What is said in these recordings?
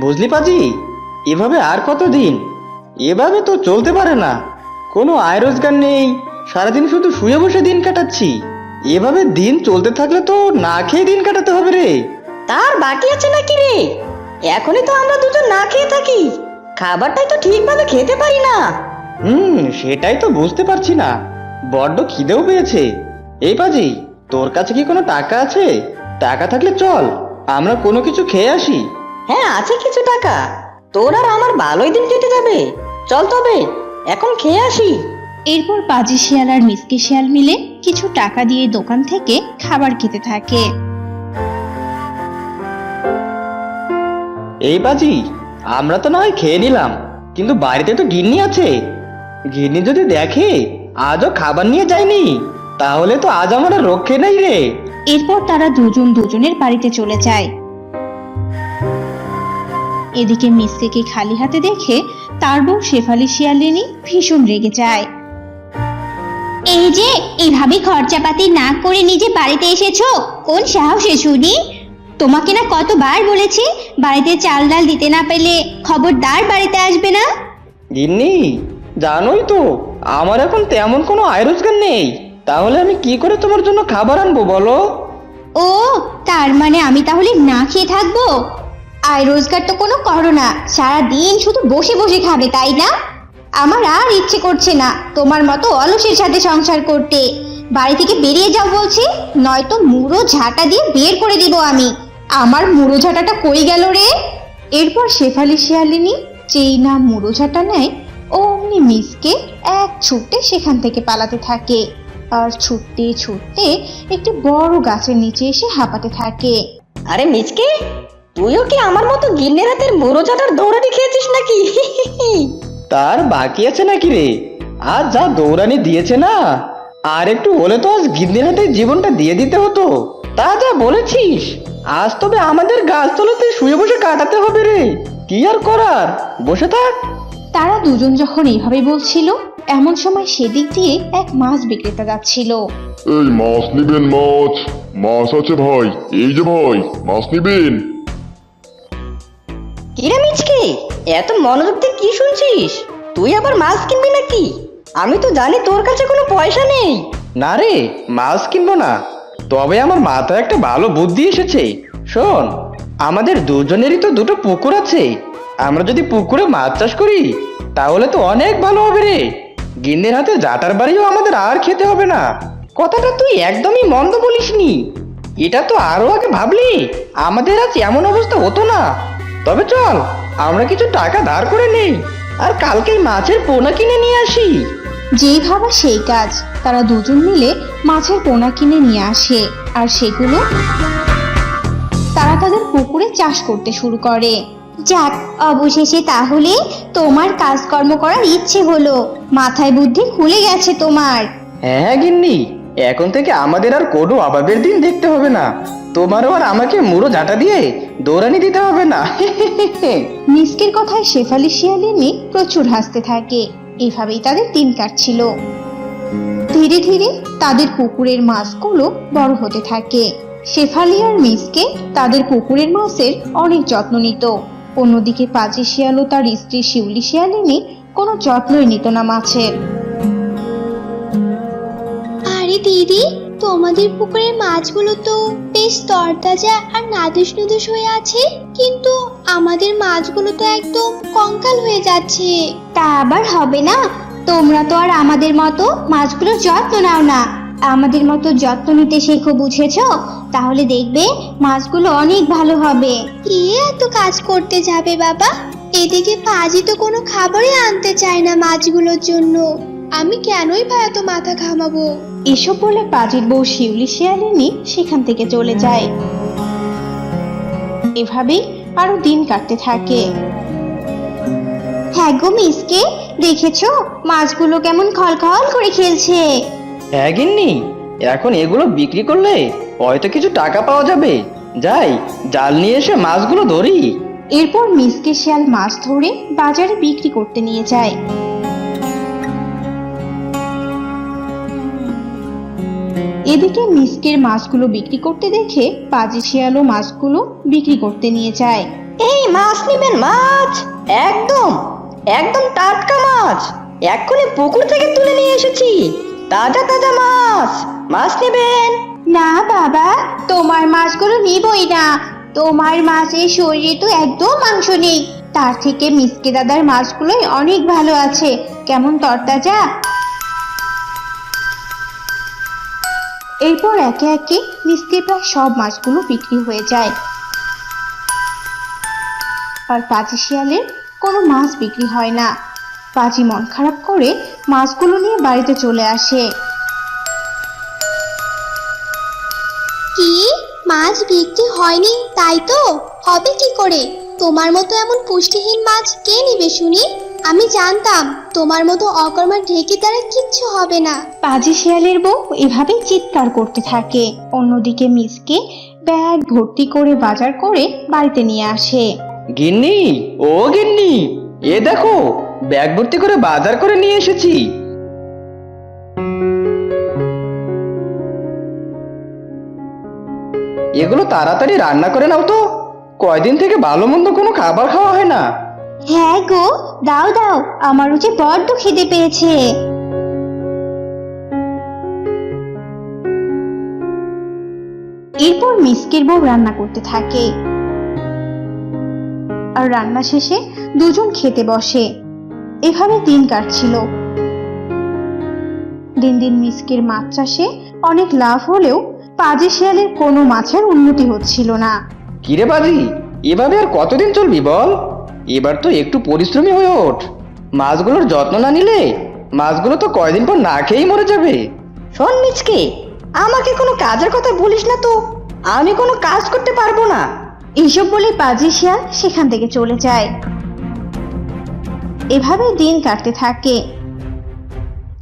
বুঝলি পাজি? এভাবে আর কতদিন? এভাবে তো চলতে পারে না। কোনো আয় রোজগার নেই। সারাদিন শুধু শুয়ে বসে দিন কাটাচ্ছি। এভাবে দিন চলতে থাকলে তো না খেয়ে দিন কাটাতে হবে রে। তার বাকি আছে নাকি রে? এখনই তো আমরা দুজন না খেয়ে থাকি। খাবারটাই তো ঠিকভাবে খেতে পারি না। হুম সেটাই তো বুঝতে পারছি না। বড্ড খিদেও পেয়েছে। এই পাজি তোর কাছে কি কোনো টাকা আছে? টাকা থাকলে চল আমরা কোনো কিছু খেয়ে আসি। হ্যাঁ আছে কিছু টাকা। তোর আর আমার ভালোই দিন কেটে যাবে। চল তবে এখন খেয়ে আসি। এরপর পাজি শিয়াল আর মিসকে শিয়াল মিলে কিছু টাকা দিয়ে দোকান থেকে খাবার খেতে থাকে। এই বাজি আমরা তো না হয় খেয়ে নিলাম কিন্তু বাড়িতে তো গিন্নি আছে। গিন্নি যদি দেখে আজও খাবার নিয়ে যায়নি তাহলে তো আজ আমার রক্ষে নেই রে। এরপর তারা দুজন দুজনের বাড়িতে চলে যায়। এদিকে মিসকেকে খালি হাতে দেখে তার বউ শেফালি শিয়ালিনী ভীষণ রেগে যায়। এই যে এইভাবে খরচাপাতি না করে নিজে বাড়িতে এসেছ? কোন সাহসে, শুনি? তোমাকে না কতবার বলেছি বাড়িতে চাল ডাল দিতে না পেলে খবরদার বাড়িতে আসবে না? গিন্নি, জানোই তো, আমার এখন তেমন কোনো আয় রোজগার নেই। তাহলে আমি কি করে তোমার জন্য খাবার আনব, বলো? ও, তার মানে আমি তাহলে না খেয়ে থাকব? আয় রোজগার তো কোনো করো না সারা দিন শুধু বসে বসে খাবে, তাই না? আমার আর ইচ্ছে করছে না তোমার মতো অলসের সাথে সংসার করতে। বাড়ি থেকে বেরিয়ে যাও বলছি, নয়তো মুড়ো ঝাঁটা দিয়ে বের করে দিব আমি। আমার মুড়ো ঝাঁটাটা কই গেল রে? এরপর শেফালি শিয়ালিনী যেই না মুড়ো ঝাঁটা নেয়, অমনি মিসকে এক ছুটে সেখান থেকে পালাতে থাকে। আর ছুটতে ছুটতে একটি বড় গাছের নিচে এসে হাঁপাতে থাকে। আরে মিচকে তুইও কি আমার মতো গিন্নের হাতের মুড়ো চাটার দৌড়ানি খেয়েছিস নাকি? তার বাকি আছে নাকি রে? আজ যা দৌড়ানি দিয়েছে না আর একটু হলে তো আজ গিন্নির হাতে জীবনটা দিয়ে দিতে হতো। তা যা বলেছিস আজ তবে আমাদের গাছতলাতে শুয়ে বসে কাটাতে হবে রে। কি আর করার? বসে থাক। তারা দুজন যখন এইভাবে বলছিল এমন সময় সেদিক দিয়ে এক মাছ বিক্রেতা যাচ্ছিল। এই মাছ নিবেন মাছ মাছ আছে ভাই এই যে ভাই মাছ নিবেন। কিরে মিচকে এত মনোযোগ দিয়ে কি শুনছিস? তুই আবার মাছ কিনবি নাকি? আমি তো জানি তোর কাছে কোনো পয়সা নেই। না রে মাছ কিনবো না। তবে আমার মাথায় একটা ভালো বুদ্ধি এসেছে। শোন আমাদের দুজনেরই তো দুটো পুকুর আছে। আমরা যদি পুকুরে মাছ চাষ করি তাহলে তো অনেক ভালো হবে রে। গিন্নের হাতে জাটার বাড়িও আমাদের আর খেতে হবে না। কথাটা তুই একদমই মন্দ বলিসনি। এটা তো আরও আগে ভাবলি, আমাদের আজ এমন অবস্থা হতো না। তবে চল, আমরা কিছু টাকা ধার করে নেই, আর কালকেই মাছের পোনা কিনে নিয়ে আসি। যেই ভাবা সেই কাজ, তারা দুজন মিলে মাছের পোনা কিনে নিয়ে আসে, আর সেগুলো তারা তাদের পুকুরে চাষ করতে শুরু করে। যাক অবশেষে তাহলে তোমার কাজকর্ম করার ইচ্ছে হলো। মাথায় বুদ্ধি খুলে গেছে তোমার। হ্যাঁ গিন্নি এখন থেকে আমাদের আর কোনো অভাবের দিন দেখতে হবে না। তোমারও আর আমাকে মুড়ো ঝাঁটা দিয়ে দৌড়ানি দিতে হবে না। মিসকের কথায় শেফালি শিয়ালিনী প্রচুর হাসতে থাকে। এভাবেই তাদের দিন কাটছিল। ধীরে ধীরে তাদের পুকুরের মাছগুলো বড় হতে থাকে। শেফালি আর মিসকে তাদের পুকুরের মাছের অনেক যত্ন নিত। অন্যদিকে পাজি শিয়াল ও তার স্ত্রী শিউলি শিয়ালিনী কোনো যত্নই নিত না মাছের। আরে দিদি তোমাদের পুকুরের মাছগুলো তো বেশ তরতাজা আর নাদুস নুদুস হয়ে আছে কিন্তু আমাদের মাছগুলো তো একদম কঙ্কাল হয়ে যাচ্ছে। তা আবার হবে না? তোমরা তো আর আমাদের মতো মাছগুলোর যত্ন নাও না। আমাদের মতো যত্ন নিতে শেখো বুঝেছ? তাহলে দেখবে মাছগুলো অনেক ভালো হবে। কে এত কাজ করতে যাবে বাবা? এদিকে পাজি তো কোনো খাবারই আনতে চায় না মাছগুলোর জন্য। আমি কেনই বা এত মাথা ঘামাবো? এসব বলে পাজির বউ শিউলি শিয়ালিনী সেখান থেকে চলে যায়। এভাবেই আরও দিন কাটতে থাকে। হ্যাঁ গো মিসকে দেখেছ? মাছগুলো কেমন খলখল করে খেলছে। হ্যাঁ গিন্নি এখন এগুলো বিক্রি করলে হয়তো কিছু টাকা পাওয়া যাবে। যাই জাল নিয়ে এসে মাছগুলো ধরি। এরপর মিসকে শিয়াল মাছ ধরে বাজারে বিক্রি করতে নিয়ে যায়। এদিকে মিসকের মাছগুলো বিক্রি করতে দেখে পাজি শিয়ালও মাছগুলো বিক্রি করতে নিয়ে যায়। এই মাছ নেবেন মাছ! একদম! একদম টাটকা মাছ! এক্ষুনি পুকুর থেকে তুলে নিয়ে এসেছি। তাজা তাজা মাছ! মাছ নেবেন! না, বাবা, তোমার মাছগুলো নিবই না। তোমার মাছের শরীরে তো একদম মাংস নেই। তার থেকে মিসকে দাদার মাছগুলোই অনেক ভালো আছে। কেমন তরতাজা। এরপর একে একে মিসকে প্রায় সব মাছগুলো বিক্রি হয়ে যায়। আর পাজি শিয়ালের কোনো মাছ বিক্রি হয় না। পাজি মন খারাপ করে মাছগুলো নিয়ে বাড়িতে চলে আসে। মাছ বিক্রি হয়নি তাই তো? হবে কি করে? তোমার মতো এমন পুষ্টিহীন মাছ কে নিবে শুনি? আমি জানতাম তোমার মতো অকর্মার ঢেকে দ্বারা কিচ্ছু হবে না। পাজি শিয়ালের বউ এভাবে চিৎকার করতে থাকে। অন্যদিকে মিসকে ব্যাগ ভর্তি করে বাজার করে বাড়িতে নিয়ে আসে। গিন্নি ও গিন্নি এ দেখো ব্যাগ ভর্তি করে বাজার করে নিয়ে এসেছি। এগুলো তাড়াতাড়ি রান্না করে নাও তো। কয়দিন থেকে ভালো মন্দ কোনো খাবার খাওয়া হয় না। হ্যাঁ গো, দাও দাও, আমারও যে বড্ড খিদে পেয়েছে। এরপর মিসকের বউ রান্না করতে থাকে। আর রান্না শেষে দুজন খেতে বসে। এভাবে দিন কাটছিল। দিন দিন মিসকের মাছ চাষে অনেক লাভ হলেও পাজি শিয়ালের কোনো মাছের উন্নতি হচ্ছিল না। কিরে বাজি এভাবে আর কতদিন চলবি বল? এবার তো একটু পরিশ্রমী হয়ে ওঠ। মাছগুলোর যত্ন না নিলে মাছগুলো তো কয়দিন পর না খেয়েই মরে যাবে। শোন মিচকে আমাকে কোনো কাজের কথা বলিস না তো। আমি কোনো কাজ করতে পারব না। এইসব বলে পাজি শিয়াল সেখান থেকে চলে যায়। এভাবে দিন কাটতে থাকে।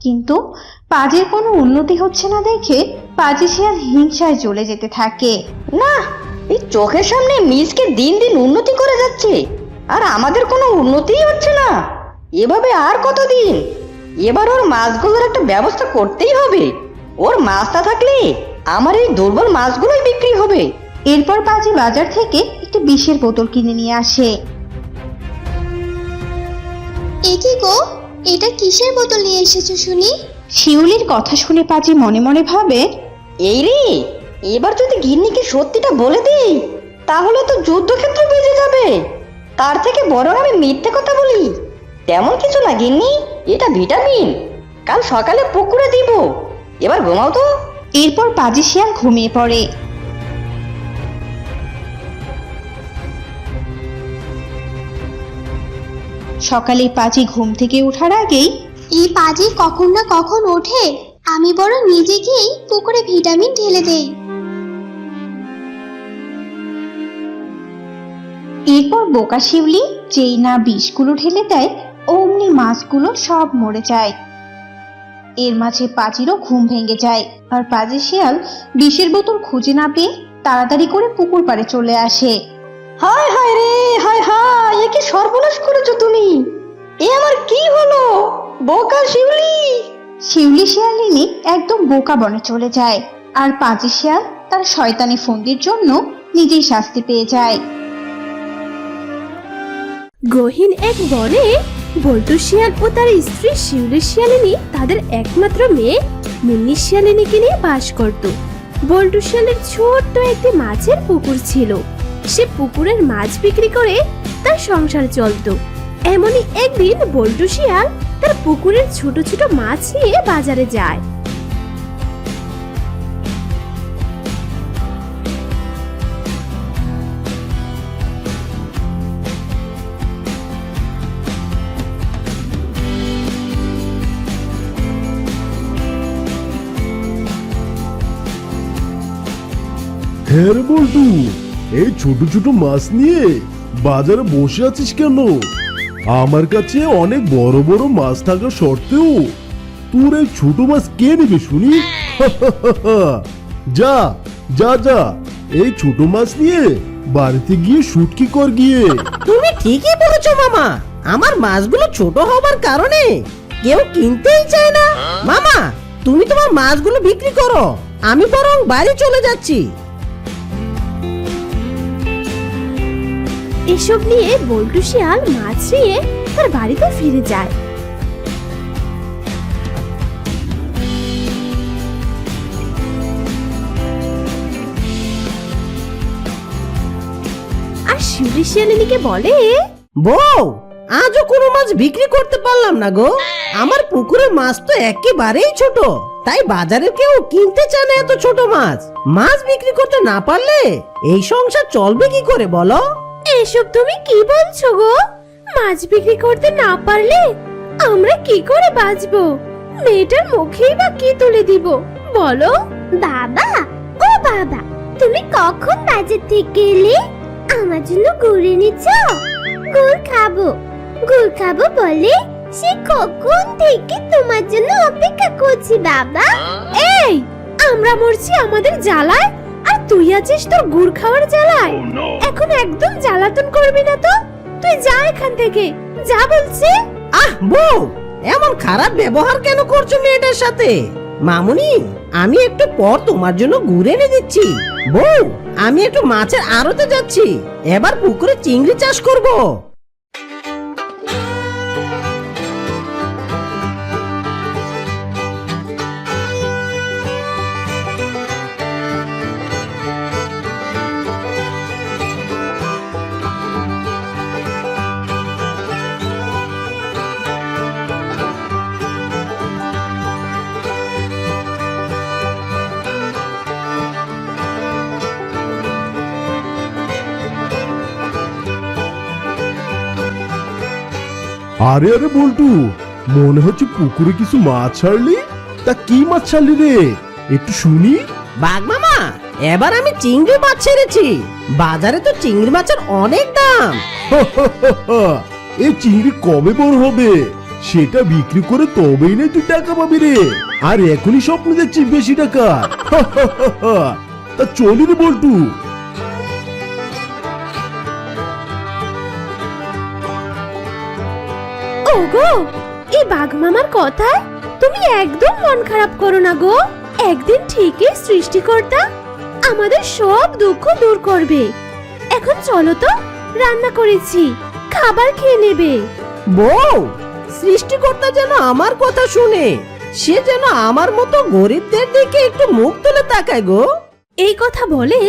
কিন্তু পাজির কোনো উন্নতি হচ্ছে না দেখে পাজি শিয়াল হিংসায় চলে যেতে থাকে। না এই চোখের সামনে মিসকে দিন দিন উন্নতি করে যাচ্ছে। আর আমাদের কোনো উন্নতিই হচ্ছে না। এভাবে আর কতদিন? এবার ওর মাছগুলোর একটা ব্যবস্থা করতেই হবে। ওর মাছটা থাকলে আমার এই দুর্বল মাছগুলোই বিক্রি হবে। এরপর পাজি বাজার থেকে একটি বিষের বোতল কিনে নিয়ে আসে। এ কি গো? এটা কিসের বোতল নিয়ে এসেছ শুনি? শিউলির কথা শুনে পাজি মনে মনে ভাবে এই রে এবার যদি গিন্নিকে সত্যিটা বলে দিই তাহলে তো যুদ্ধক্ষেত্র বেজে যাবে। তার থেকে বরং আমি মিথ্যে কথা বলি। তেমন কিছু না গিন্নি এটা ভিটামিন। কাল সকালে পুকুরে দিব। এবার ঘুমাও তো। এরপর পাজি শিয়াল ঘুমিয়ে পড়ে। সকালে পাজি ঘুম থেকে ওঠার আগেই এই পাজি কখন না কখন ওঠে আমি বরং নিজে গিয়েই পুকুরে ভিটামিন ঢেলে দেই। এরপর বোকা শিউলি যেই না বিষগুলো ঢেলে দেয় অমনি মাছগুলো সব মরে যায়। এর মাঝে পাজিরও ঘুম ভেঙে যায় আর পাজি শিয়াল বিষের বোতল খুঁজে না পেয়ে তাড়াতাড়ি করে পুকুর পাড়ে চলে আসে। হায় হায় রে হায় হায় এ কি সর্বনাশ করেছ তুমি? এ আমার কি হলো? বোকা শিউলি! শিউলি শিয়ালিনী একদম বোকা বনে চলে যায়। আর পাজি শিয়াল তার শয়তানি ফন্দির জন্য নিজেই শাস্তি পেয়ে যায়। গহীন এক বনে বল্টু শিয়াল ও তার স্ত্রী শিউলি শিয়ালিনী তাদের একমাত্র মেয়ে মুন্নি শিয়ালিনীকে নিয়ে বাস করত। বল্টু শিয়ালের ছোট্ট একটি মাছের পুকুর ছিল। সে পুকুরের মাছ বিক্রি করে তার সংসার চলতো। এমনই একদিন বল্টু শিয়াল তার পুকুরের ছোট ছোট মাছ নিয়ে বাজারে যায়। হ্যাঁ রে বল্টু, এই ছোট ছোট মাছ নিয়ে বাজারে বসে আছিস কেন? আমার কাছে অনেক বড় বড় মাছ থাকা সত্ত্বেও তোর এই ছোট মাছ কে নেবে শুনি? যা যা যা, এই ছোট মাছ নিয়ে বাড়িতে গিয়ে শুটকি কর গিয়ে। তুমি ঠিকই বলেছ, মামা। আমার মাছগুলো ছোট হবার কারণে কেউ কিনতেই চায় না। মামা, তুমি তোমার মাছগুলো বিক্রি করো। আমি বরং বাড়ি চলে যাচ্ছি। এসব নিয়ে বল্টু শিয়াল মাছ নিয়ে তার বাড়িতে ফিরে যায়। আর শিউলি শিয়ালিনীকে বলে, বউ, আজও কোনো মাছ বিক্রি করতে পারলাম না গো। আমার পুকুরের মাছ তো একেবারেই ছোট, তাই বাজারে কেউ কিনতে চায় না এত ছোট মাছ। মাছ বিক্রি করতে না পারলে এই সংসার চলবে কি করে বলো? এসব তুমি কি বলছো গো? মাছ বিক্রি করতে না পারলে আমরা কি করে বাঁচবো? মেয়েটার মুখেই বা কি তুলে দিব? বলো। বাবা ও বাবা তুমি কখন বাজার থেকে এলে আমার জন্য গুড় এনেছ? গুড় খাব। গুড় খাব বলে সে কখন থেকে তোমার জন্য অপেক্ষা করছি বাবা? এই আমরা মরছি আমাদের জ্বালায়? আর তুই আছিস তোর গুড় খাওয়ার জ্বালায়? এখন একদম জ্বালাতন করবি না তো? তুই যা এখান থেকে। যা বলছি। আহ বউ এমন খারাপ ব্যবহার কেন করছ মেয়েটার সাথে? মামুনি আমি একটু পর তোমার জন্য ঘুরে এনে দিচ্ছি। বউ আমি একটু মাছের আড়তে যাচ্ছি। এবার পুকুরে চিংড়ি চাষ করব। আরে আরে বল্টু মনে হচ্ছে পুকুরে কিছু মাছ ছাড়লি? তা কি মাছ ছাড়লি রে? একটু শুনি। বাঘ মামা এবার আমি চিংড়ি মাছ ছেড়েছি। বাজারে তো চিংড়ি মাছের অনেক দাম। এই চিংড়ি কবে বড় হবে? সেটা বিক্রি করে তবেই না তুই টাকা পাবি রে। আর এখনই স্বপ্ন দেখছিস বেশি টাকা তা চলি রে বল্টু। ওগো এই বাঘ মামার কথায় তুমি একদম মন খারাপ করো না গো। একদিন ঠিকই সৃষ্টিকর্তা আমাদের সব দুঃখ দূর করবে। এখন চলো তো রান্না করেছি খাবার খেয়ে নেবে। বউ সৃষ্টিকর্তা যেন আমার কথা শুনে সে যেন আমার মতো গরিবদের দিকে একটু মুখ তুলে তাকায় গো। এই কথা বলে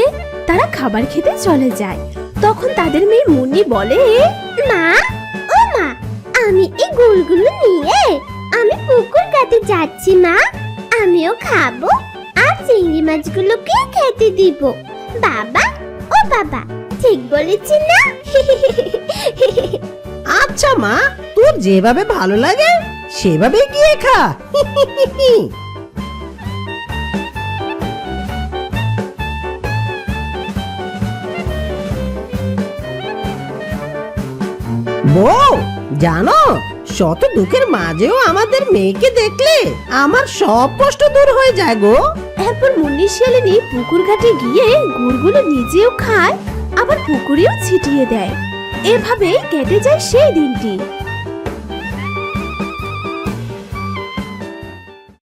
তারা খাবার খেতে চলে যায়। তখন তাদের মেয়ে মুন্নি বলে মা মা আমি এই গুড়গুলো নিয়ে আমি পুকুর কাটে যাচ্ছি, মা। আমিও খাব আর চিংড়ি মাছগুলোকে খেতে দিব। বাবা, ও বাবা, ঠিক বলেছি না? আচ্ছা মা, তোর যেভাবে ভালো লাগে সেভাবে গিয়ে খা। বউ জানো শত দুঃখের মাঝেও আমাদের মেয়েকে দেখলে আমার সব কষ্ট দূর হয়ে যায় গো। এরপর মুন্নি শিয়ালিনী পুকুর ঘাটে গিয়ে গুড়গুলো নিজেও খায় আবার পুকুরেও ছিটিয়ে দেয়। এভাবে কেটে যায় সেই দিনটি।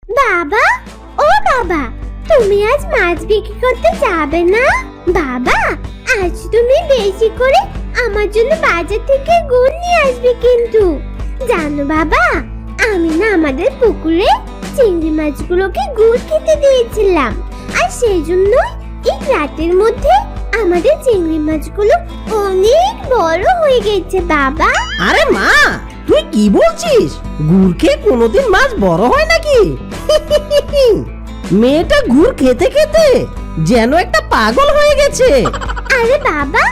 বাবা ও বাবা তুমি আজ মাছ বিক্রি করতে যাবে না? বাবা আজ তুমি বেশি করে আমার জন্য বাজার থেকে গুড় নিয়ে আসবে কিন্তু। জানো বাবা আমি না আমাদের পুকুরে চিংড়ি মাছগুলোকে গুড় খেতে দিয়েছিলাম। আর সেই জন্যই এই রাতের মধ্যে আমাদের চিংড়ি মাছগুলো অনেক বড় হয়ে গেছে বাবা। আরে মা তুই কি বলছিস? গুড় খেয়ে কোনোদিন মাছ বড় হয় নাকি? মেয়েটা গুড় খেতে খেতে যেন একটা পাগল হয়ে গেছে। আরে বাবা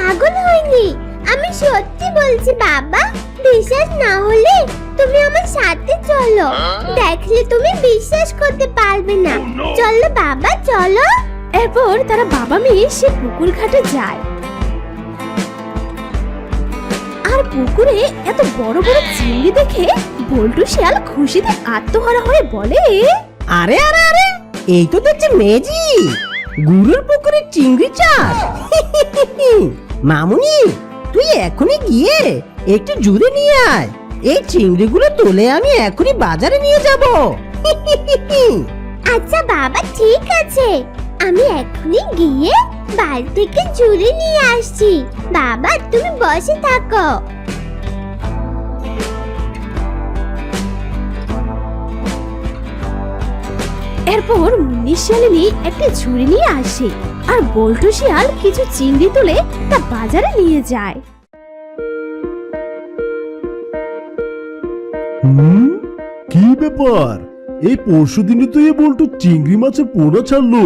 পাগল হইনি। আমি সত্যি বলছি বাবা বিশ্বাস না হলে তুমি আমার সাথে চলো। দেখলে তুমি বিশ্বাস করতে পারবে না। চলো বাবা চলো। এরপর তারা বাবা মেয়ে সে পুকুর ঘাটে যায়। আর পুকুরে এত বড় বড় চিংড়ি দেখে বল্টু শিয়াল খুশিতে আত্মহারা হয়ে বলে আরে আরে আরে এই তো দেখছি মেজি। গুড়ের পুকুরে চিংড়ি চাষ। মামুনি, তুই এখনই গিয়ে একটু জুড়ে নিয়ে আয়। এই চিংড়িগুলো তুলে আমি এখনই বাজারে নিয়ে যাব। আচ্ছা বাবা, ঠিক আছে। আমি এখনই গিয়ে বাড়ি থেকে জুড়ে নিয়ে আসছি। বাবা, তুমি বসে থাকো। এরপর মুন্নি শিয়ালিনী একটা ঝুড়ি নিয়ে আসে আর বল্টু শিয়াল কিছু চিংড়ি তুলে তা বাজারে নিয়ে যায়। হুম? কি ব্যাপার? এই পরশু দিনে তো এ বলতো চিংড়ি মাছের পোনা ছাড়লো।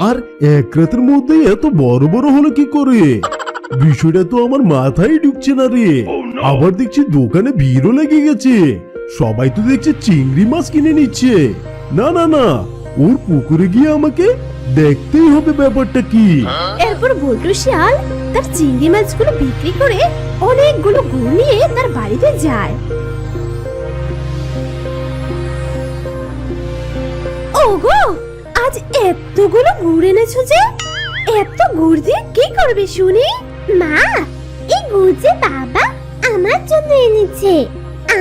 আর এক রাতের মধ্যে এত বড় বড় হলো কি করে? বিষয়টা তো আমার মাথায় ঢুকছে না রে। আবার দেখছি দোকানে ভিড়ও লেগে গেছে। সবাই তো দেখছে চিংড়ি মাছ কিনে নিচ্ছে। না না না। ওর পুকুরে গিয়ে আমাকে দেখতেই হবে ব্যাপারটা কি। এরপর শিয়াল তার চিংড়ি মাছগুলো বিক্রি করে অনেকগুলো গুড় তার বাড়িতে যায়। ওগো, আজ এতগুলো গুড় এনেছো যে? এত গুড় দিয়ে কি করবে শুনি? মা, এই গুজে বাবা আমার জন্য এনেছে।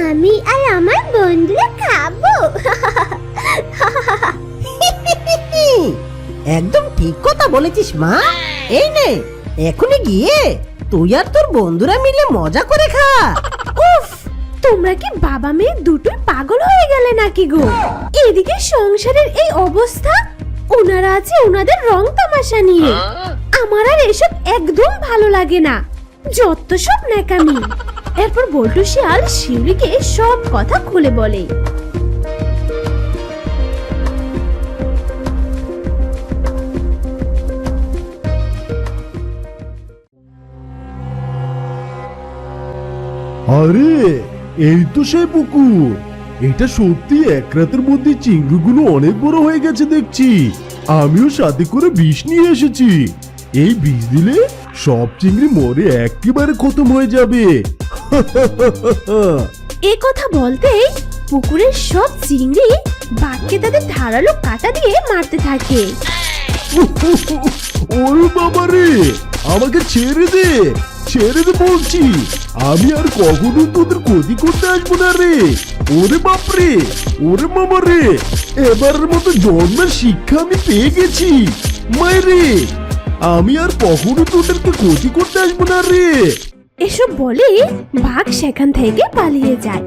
আমি আর আমার বন্ধুরা খাব। একদম ঠিক কথা বলেছিস, মা। এই নে, এখনই গিয়ে তুই আর তোর বন্ধুরা মিলে মজা করে খা। তোমরা কি বাবা মেয়ে দুটোই পাগল হয়ে গেলে নাকি গো? এদিকে সংসারের এই অবস্থা, ওনারা আছে ওনাদের রং তামাশা নিয়ে। আমার আর এসব একদম ভালো লাগে না, যত সব ন্যাকামি। এরপর বল্টু শিয়াল শিউলিকে সব কথা খুলে বলে। আরে এই তো সেই পুকুর। এটা সত্যি এক রাতের মধ্যে চিংড়িগুলো অনেক বড় হয়ে গেছে দেখছি। আমিও সাথে করে বিষ নিয়ে এসেছি। এই বিষ দিলে সব চিংড়ি মরে একেবারে খতম হয়ে যাবে। এ কথা বলতেই পুকুরের সব চিংড়ি বাঘকে তাদের ধারালো কাটা দিয়ে মারতে থাকে। ওরে বাবা রে আমাকে ছেড়ে দে। ছেড়ে দে বলছি। আমি আর কখনো তোদের ক্ষতি করতে আসব না রে। ওরে বাপরে ওরে মামা রে। এবারের মতো জন্মের শিক্ষা আমি পেয়ে গেছি। মায়েরে আমি আর কখনো তোদেরকে ক্ষতি করতে আসব না রে। এসব বলে বাঘ সেখান থেকে পালিয়ে যায়।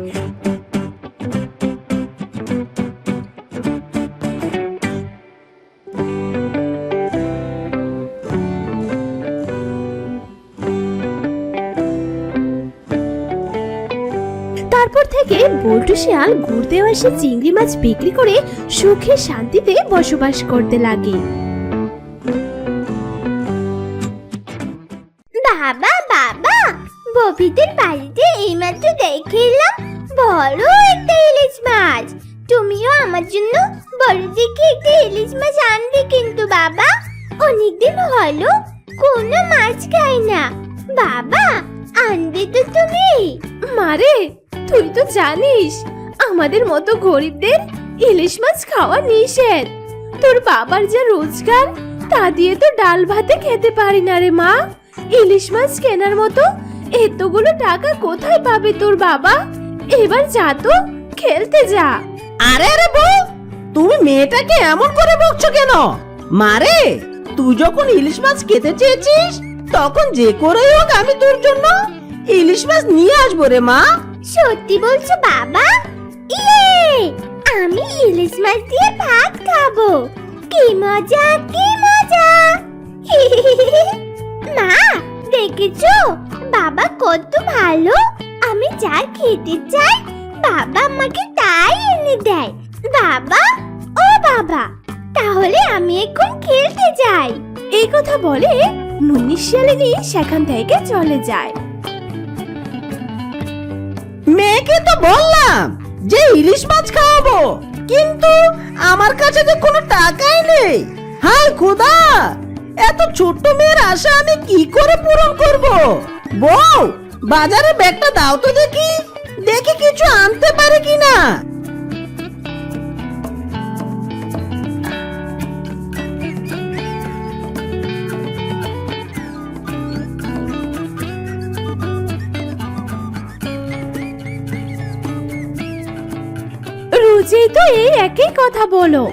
থেকে বল্টু শিয়াল ঘুরতে আসে চিংড়ি মাছ বিক্রি করে সুখে শান্তিতে বসবাস করতে লাগে। বাবা বাবা ববিদের বাড়িতে এইমাত্র দেখে এলাম বড় একটা ইলিশ মাছ। তুমিও আমার জন্য বড় দেখে একটা ইলিশ মাছ আনবে কিন্তু বাবা। অনেকদিন হলো কোনো মাছ খাই না। বাবা আনবে তো তুমি। মারে তুই তো জানিস, আমাদের মতো গরিবদের ইলিশ মাছ খাওয়া নিষেধ। তোর বাবার যা রোজগার, তা দিয়ে তো ডাল ভাতে খেতে পারি না রে মা। ইলিশ মাছ কেনার মতো এতগুলো টাকা কোথায় পাবে তোর বাবা? এবার যা তো, খেলতে যা। আরে আরে বউ তুমি মেয়েটাকে এমন করে বকছো কেন? মারে তুই যখন ইলিশ মাছ খেতে চেয়েছিস, তখন যে করেই হোক আমি তোর জন্য ইলিশ মাছ নিয়ে আসব রে মা। সত্যি বলছো বাবা? ইয়ে! আমি ইলিশ মাছ দিয়ে ভাত খাব। কি মজা কি মজা! মা, দেখেছ? বাবা কত ভালো। আমি যা খেতে চাই, বাবা আমাকে তাই এনে দেয়। বাবা, ও বাবা, তাহলে আমি এখন খেলতে যাই। এই কথা বলে নুনি শিয়ালিনী সেখান থেকে চলে যায়। মেয়েকে তো বললাম যে ইলিশ মাছ খাওয়াবো, কিন্তু আমার কাছে তো কোনো টাকাই নেই। হাই খোদা! এত ছোট্ট মেয়ের আশা আমি কি করে পূরণ করব? বউ, বাজারে ব্যাগটা দাও তো দেখি। দেখি কিছু আনতে পারে কিনা। রোজই তো এই একই কথা বলো।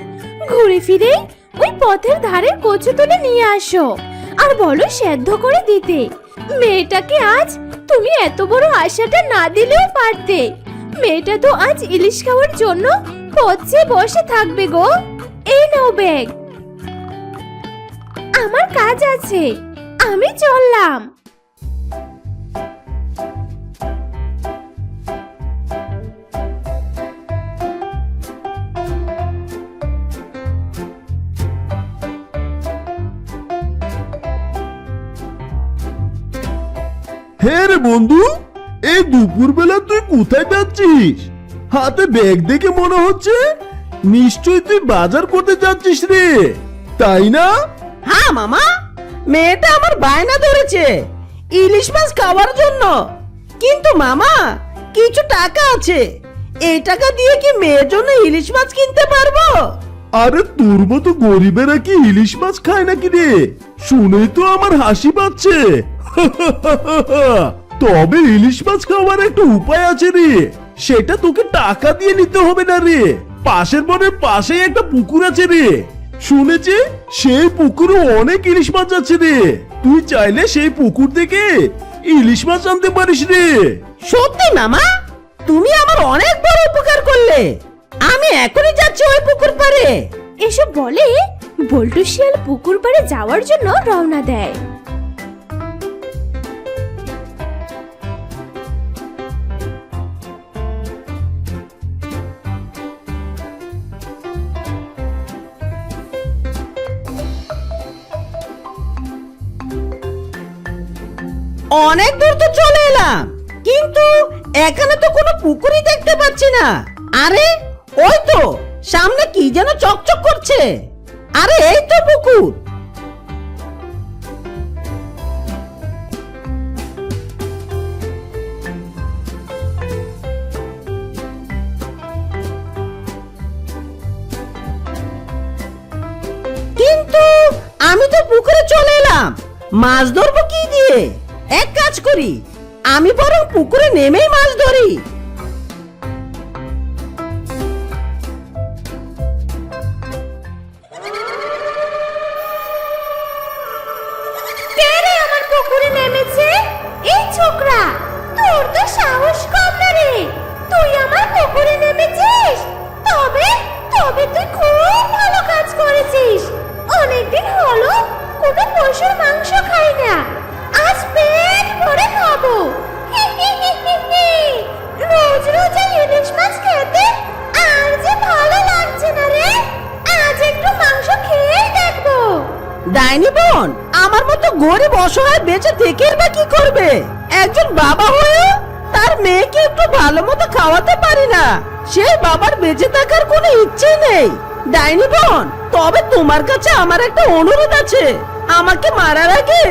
ঘুরে ফিরে ওই পথের ধারে কচু তুলে নিয়ে আসো। আর বলো সেদ্ধ করে দিতে। মেয়েটাকে আজ তুমি এত বড় আশাটা না দিলেও পারতে। মেয়েটা তো আজ ইলিশ খাওয়ার জন্য পথে বসে থাকবে গো। এই নাও ব্যাগ। আমার কাজ আছে। আমি চললাম। হ্যাঁ রে বন্ধু, এই দুপুরবেলা তুই কোথায় যাচ্ছিস? হাতে ব্যাগ দেখে মনে হচ্ছে নিশ্চয়ই তুই বাজার করতে যাচ্ছিস রে। তাই না? হ্যাঁ মামা, মেয়েটা আমার বায়না ধরেছে ইলিশ মাছ খাওয়ার জন্য। কিন্তু মামা, কিছু টাকা আছে। এই টাকা দিয়ে কি মেয়ের জন্য ইলিশ মাছ কিনতে পারব? আরে তোর মতো গরিবেরা কি ইলিশ মাছ খায় নাকি রে? শুনেই তো আমার হাসি পাচ্ছে। তবে ইলিশ মাছ খাওয়ার একটা উপায় আছে রে। সেটা তোকে টাকা দিয়ে নিতে হবে না রে। পাশের বনের পাশেই একটা পুকুর আছে রে। শুনেছি সেই পুকুরে অনেক ইলিশ মাছ আছে রে। তুই চাইলে সেই পুকুর থেকে ইলিশ মাছ আনতে পারিস রে। সত্যি মামা? তুমি আমার অনেক বড় উপকার করলে। আমি এখনই যাচ্ছি ওই পুকুর পাড়ে। এসব বলে বল্টু শিয়াল পুকুর পাড়ে যাওয়ার জন্য রওনা দেয়। অনেক দূর তো চলে এলাম কিন্তু এখানে তো কোনো পুকুরই দেখতে পাচ্ছি না। আরে ওই তো, সামনে কি যেন চকচক করছে? আরে, এই তো পুকুর। কিন্তু আমি তো পুকুরে চলে এলাম। মাছ ধরবো কি দিয়ে? এক কাজ করি, আমি বরং পুকুরে নেমেই মাছ ধরি। বেঁচে থাকার কোনো ইচ্ছে নেই। ডাইনি বোন তবে তোমার কাছে আমার একটা অনুরোধ আছে। আমাকে মারার আগে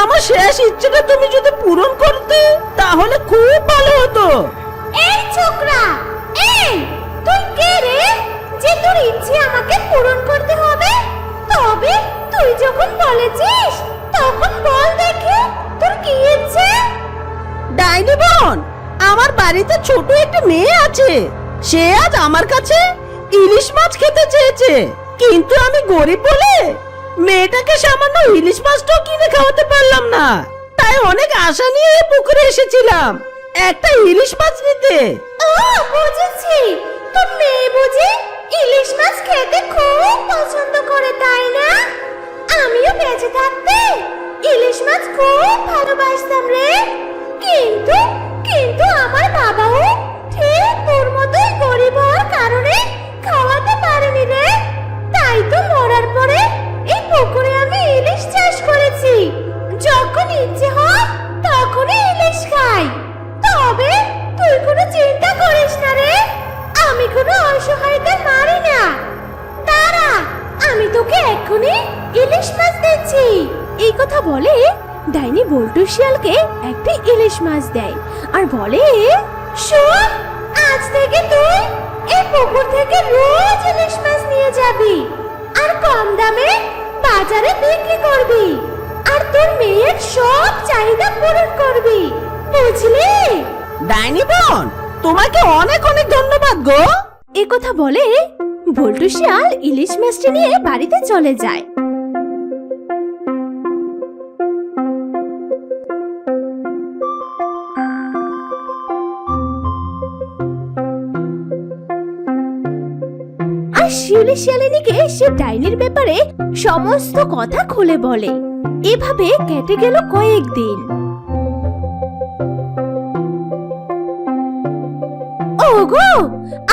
আমার শেষ ইচ্ছেটা তুমি যদি পূরণ করতে তাহলে খুব ভালো হতো। এই ছোকরা এই তুই কে রে? যে তোর ইচ্ছে আমাকে পূরণ করতে হবে? তবে তুই যখন বলেছিস তখন বল দেখে তোর কি ইচ্ছে? ডাইনি বোন আমার বাড়িতে ছোট একটা মেয়ে আছে। সে আজ আমার কাছে ইলিশ মাছ খেতে চেয়েছে। কিন্তু আমি গরিব বলে মেয়েটাকে সামান্য ইলিশ মাছটাও কিনে খাওয়াতে পারলাম না। তাই অনেক আশা নিয়ে এই পুকুরে এসেছিলাম। একটা ইলিশ মাছ নিতে। ও, বুঝেছি। তোর মেয়ে বুঝি ইলিশ মাছ খেতে খুব পছন্দ করে, তাই না? আমিও বেঁচে থাকতে ইলিশ মাছ খুব ভালোবাসতাম রে। কিন্তু কিন্তু আমার বাবাও ঠিক তোর মতোই গরিব কারণে খাওয়াতে পারেনি রে। তাই তো মরার পরে এই পুকুরে আমি ইলিশ চাষ করেছি। যখন ইচ্ছে হয় তখনই ইলিশ খাই। তবে তুই কোনো চিন্তা করিস না রে, আমি কোনো অসহায়তা মারি না। দাঁড়া, আমি তোকে এক্ষুনি ইলিশ মাছ দিচ্ছি। এই কথা বলে ডাইনি বল্টু শিয়ালকে একটি ইলিশ মাছ দেয়। আর বলে শোন আজ থেকে তুই এই পুকুর থেকে রোজ ইলিশ মাছ নিয়ে যাবি আর কম দামে বাজারে বিক্রি করবি আর তোর মেয়ের সব চাহিদা পূরণ করবি বুঝলি? ডাইনি বোন তোমাকে অনেক অনেক ধন্যবাদ গো। এ কথা বলে বল্টু শিয়াল ইলিশ মাছটি নিয়ে বাড়িতে চলে যায়। আর শিউলি শিয়ালিনীকে সে ডাইনির ব্যাপারে সমস্ত কথা খুলে বলে। এভাবে কেটে গেল কয়েকদিন। ওগো,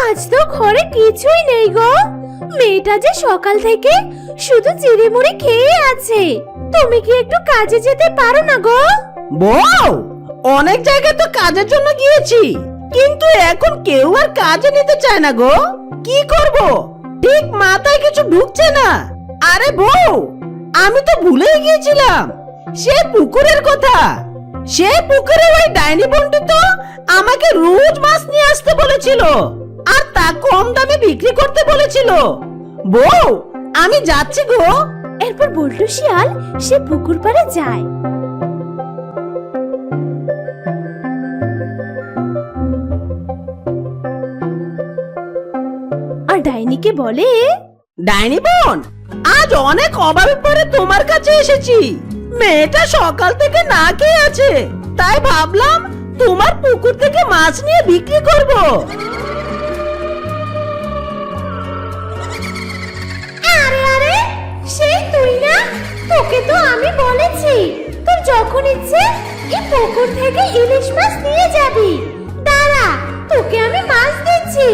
আজ তো ঘরে কিছুই নেই গো। মেয়েটা যে সকাল থেকে শুধু চিড়িমুড়ি খেয়ে আছে। তুমি কি একটু কাজে যেতে পারো না গো? বউ, অনেক জায়গায় তো কাজের জন্য গিয়েছি। কিন্তু এখন কেউ আর কাজে নিতে চায় না গো। কি করব? ঠিক মাথায় কিছু ঢুকছে না। আরে বউ, আমি তো ভুলেই গিয়েছিলাম। সে পুকুরের কথা। সে পুকুরের ওই ডাইনি বন্টি তো আমাকে রোজ মাছ নিয়ে আসতে বলেছিল আর তা কম দামে বিক্রি করতে বলেছিল। বউ, আমি যাচ্ছি গো। এরপর বল্টু শিয়াল সে পুকুর পাড়ে যায়। ডাইনিকে বলে? ডাইনি বোন, আজ অনেক অভাবে পরে তোমার কাছে এসেছি। মেয়েটা সকাল থেকে না খেয়ে আছে, তাই ভাবলাম তোমার পুকুর থেকে মাছ নিয়ে বিক্রি করব। আরে আরে, সেই তুই না? তোকে তো আমি বলেছি, তোর যখন ইচ্ছে, এই পুকুর থেকে ইলিশ মাছ নিয়ে যাবি। দাঁড়া, তোকে আমি মাছ দিচ্ছি।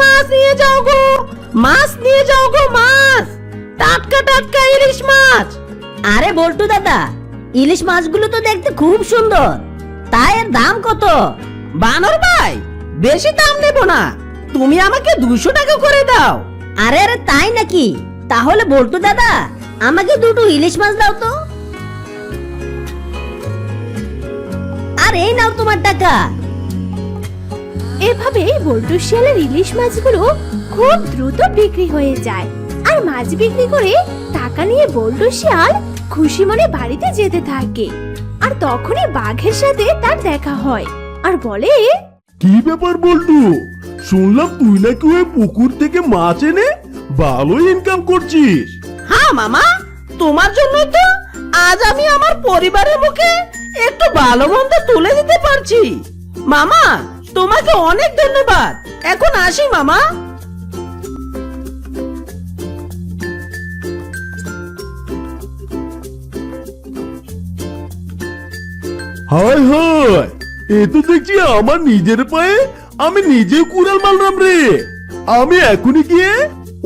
মাছ নিয়ে যাও গো। মাছ নিয়ে যাও গো মাছ। টাটকা টাটকা ইলিশ মাছ। আরে বল্টু দাদা ইলিশ মাছগুলো তো দেখতে খুব সুন্দর। তাই এর দাম কত? বানর ভাই বেশি দাম নেব না। তুমি আমাকে দুশো টাকা করে দাও। আরে আরে তাই নাকি? তাহলে বল্টু দাদা আমাকে দুটো ইলিশ মাছ দাও তো। আর এই নাও তোমার টাকা। এভাবে বল্টু শিয়ালের ইলিশ মাছগুলো খুব দ্রুত বিক্রি হয়ে যায়। আর মাছ বিক্রি করে টাকা নিয়ে বল্টু শিয়াল খুশি মনে বাড়িতে যেতে থাকে। আর তখনই বাঘের সাথে তার দেখা হয়। আর বলে কি ব্যাপার বল্টু? শুনলাম তুই নাকি ওই পুকুর থেকে মাছ এনে ভালোই ইনকাম করছিস? হ্যাঁ মামা। তোমার জন্যই তো আজ আমি আমার পরিবারের মুখে একটু ভালো মন্দ তুলে দিতে পারছি। মামা তোমাকে অনেক ধন্যবাদ। এখন আসি মামা। হায় হায় এ তো দেখছি আমার নিজের পায়ে আমি নিজে কুড়াল মারলাম রে। আমি এখনই গিয়ে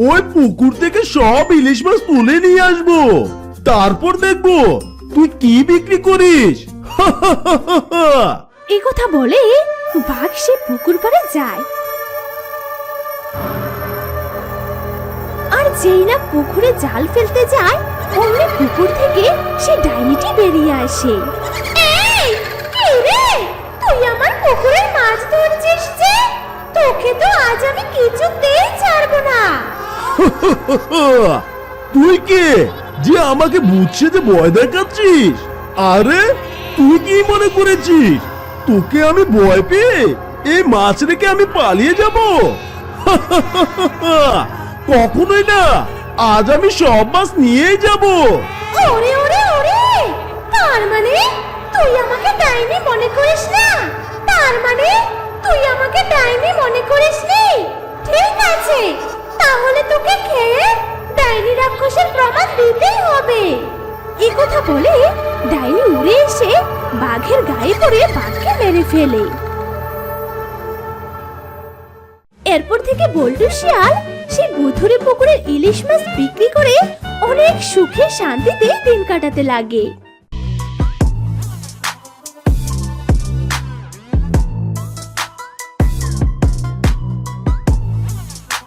ওই পুকুর থেকে সব ইলিশ মাছ তুলে নিয়ে আসব। তারপর দেখব তুই কি বিক্রি করিস। এই কথা বলে বাঘ সে পুকুর পাড়ে যায়। আর যেই না পুকুরে জাল ফেলতে যায়, অমনি পুকুর থেকে সে ডাইনিটি বেরিয়ে আসে। তুই আমার পুকুরে মাছ ধরছিস যে? তোকে তো আজ আমি কিছুতেই ছাড়বো না। তুই কে? যে আমাকে বুঝছে যে ভয় দেখাচ্ছিস? আরে, তুই কি মনে করেছিস? তোকে আমি ভয় পেয়ে এই মাছ রেখে আমি পালিয়ে যাব। কখনোই না, আজ আমি সব মাছ নিয়েই যাব। ওরে ওরে ওরে! তার মানে তুই আমাকে ডাইনি মনে করিস না? তার মানে তুই আমাকে ডাইনি মনে করিস নি? ঠিক আছে, তাহলে তোকে খেয়ে ডাইনি রাক্ষসের প্রমাণ দিতেই হবে। এই কথা বলে ডাইনি উড়ে এসে বাঘের গায়ে পড়ে বাঘকে মেরে ফেলে। এরপর থেকে বল্টু শিয়াল সেই বুধুরে পুকুরের ইলিশ মাছ বিক্রি করে অনেক সুখে শান্তিতে দিন কাটাতে লাগে।